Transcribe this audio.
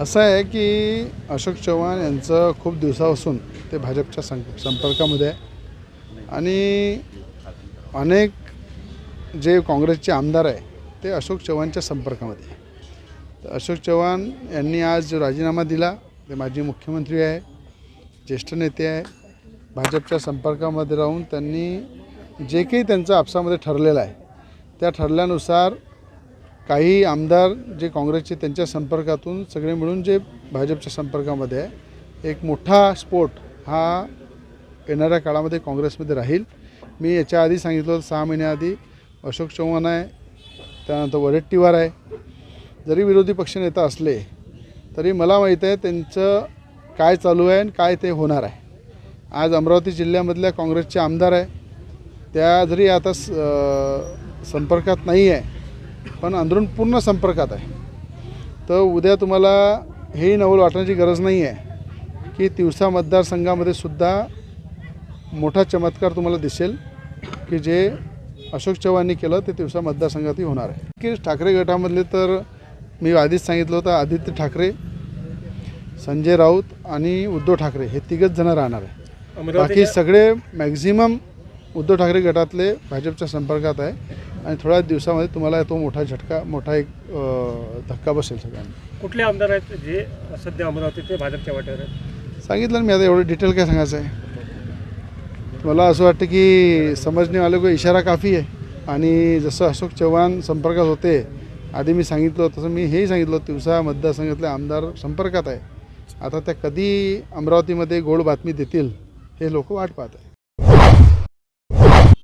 असं आहे की अशोक चव्हाण यांचं खूप दिवसापासून ते भाजपच्या सं संपर्कामध्ये आहे. आणि अनेक जे काँग्रेसचे आमदार आहे ते अशोक चव्हाणच्या संपर्कामध्ये आहे. तर अशोक चव्हाण यांनी आज जो राजीनामा दिला ते माजी मुख्यमंत्री आहे ज्येष्ठ नेते आहे भाजपच्या संपर्कामध्ये राहून त्यांनी जे काही त्यांचं आपसामध्ये ठरलेलं आहे त्या ठरल्यानुसार काही आमदार जे काँग्रेसचे त्यांच्या संपर्कातून सगळे मिळून जे भाजपच्या संपर्कामध्ये आहे एक मोठा स्फोट हा येणाऱ्या काळामध्ये काँग्रेसमध्ये राहील. मी याच्या आधी सांगितलं होतं सहा महिन्याआधी अशोक चव्हाण आहे त्यानंतर वडेट्टीवार आहे. जरी विरोधी पक्षनेता असले तरी मला माहीत आहे त्यांचं काय चालू आहे आणि काय ते होणार आहे. आज अमरावती जिल्ह्यामधल्या काँग्रेसचे आमदार आहे. त्या जरी आता स संपर्कात नाही आहे पण अंदरून पूर्ण संपर्कात आहे. तर उद्या तुम्हाला हेही नवल वाटण्याची गरज नाही आहे की तिवसा मतदारसंघामध्ये सुद्धा मोठा चमत्कार तुम्हाला दिसेल की जे अशोक चव्हाणनी केलं ते तिवसा मतदारसंघातही होणार आहे. की ठाकरे गटामधले तर मी आधीच सांगितलं होतं आदित्य ठाकरे संजय राऊत आणि उद्धव ठाकरे हे तिघच जण राहणार आहे. बाकी सगळे मॅक्झिमम उद्धव ठाकरे गटातले भाजपच्या संपर्कात आहे. आणि थोड्या दिवसामध्ये तुम्हाला तो मोठा झटका मोठा एक धक्का बसेल सगळ्यांना. कुठले आमदार आहेत जे सध्या अमरावती ते भाजपच्या वाटेवर आहेत? सांगितलं मी आता एवढं डिटेल काय सांगायचं आहे. मला असं वाटतं की समजणे वाले को इशारा काफी आहे. आणि जसं अशोक चव्हाण संपर्कात होते आधी मी सांगितलं तसं मी हेही सांगितलं तिवसा मतदारसंघातले आमदार संपर्कात आहे. आता त्या कधी अमरावतीमध्ये गोड बातमी देतील हे लोक वाट पाहत आहे